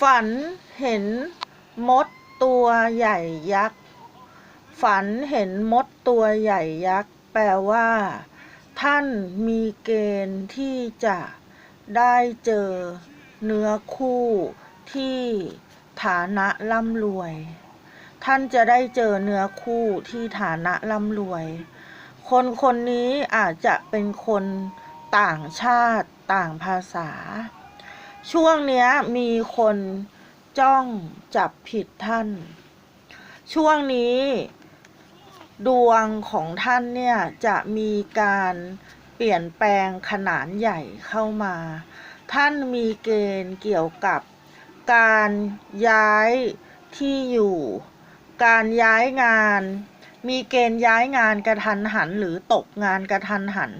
ฝันเห็นมดตัวใหญ่ยักษ์ ฝันเห็นมดตัวใหญ่ยักษ์ แปลว่า ท่านมีเกณฑ์ที่จะได้เจอเนื้อคู่ที่ฐานะร่ำรวย ท่านจะได้เจอเนื้อคู่ที่ฐานะร่ำรวย คนคนนี้อาจจะเป็นคนต่างชาติต่างภาษา ช่วงเนี้ยมีคนจ้องจับผิดท่าน ช่วงนี้ดวงของท่านเนี่ยจะมีการเปลี่ยนแปลงขนาดใหญ่เข้ามา ท่านมีเกณฑ์เกี่ยวกับการย้ายที่อยู่ การย้ายงาน มีเกณฑ์ย้ายงานกระทันหันหรือตกงานกระทันหัน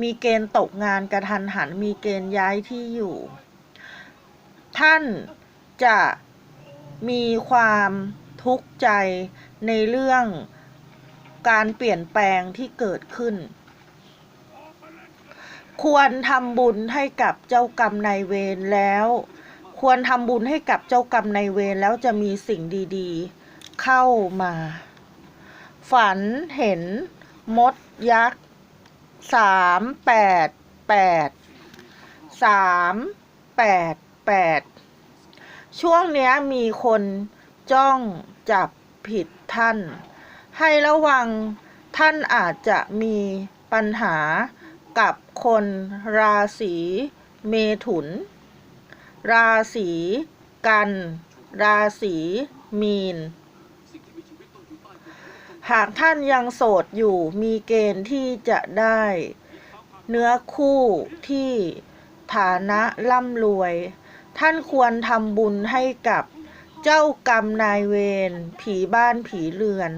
มีเกณฑ์ตกงานกระทันหัน มีเกณฑ์ย้ายที่อยู่ ท่านจะมีความทุกข์ใจในเรื่องการเปลี่ยนแปลงที่เกิดขึ้น ควรทำบุญให้กับเจ้ากรรมนายเวรแล้ว ควรทำบุญให้กับเจ้ากรรมนายเวรแล้วจะมีสิ่งดีๆ เข้ามา ฝันเห็นมดยักษ์สามแปดแปดสามแปด แปดช่วงเนี้ยมีคนจ้องจับผิดท่าน ให้ระวังท่านอาจจะมีปัญหากับคนราศีเมถุน ราศีกัน ราศีมีน หากท่านยังโสดอยู่มีเกณฑ์ที่จะได้ เนื้อคู่ที่ฐานะร่ำรวย ท่านควรทำบุญให้กับเจ้ากรรมนายเวรผีบ้านผีเรือน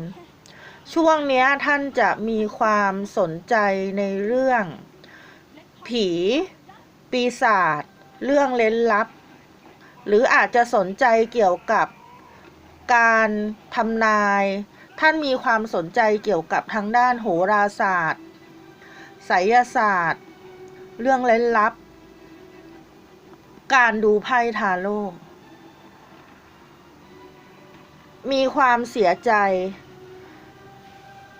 ช่วงนี้ท่านจะมีความสนใจในเรื่อง ผี ปีศาจเรื่องเล้นลับ หรืออาจจะสนใจเกี่ยวกับการทำนาย ท่านมีความสนใจเกี่ยวกับทางด้านโหราศาสตร์ไสยศาสตร์ เรื่องเล้นลับ การดูไพ่ทาโร่มีความเสียใจ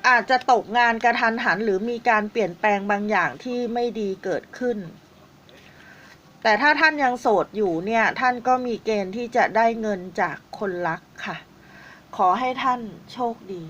อาจจะตกงานกระทันหัน หรือมีการเปลี่ยนแปลงบางอย่างที่ไม่ดีเกิดขึ้น แต่ถ้าท่านยังโสดอยู่เนี่ย ท่านก็มีเกณฑ์ที่จะได้เงินจากคนรักค่ะ ขอให้ท่านโชคดี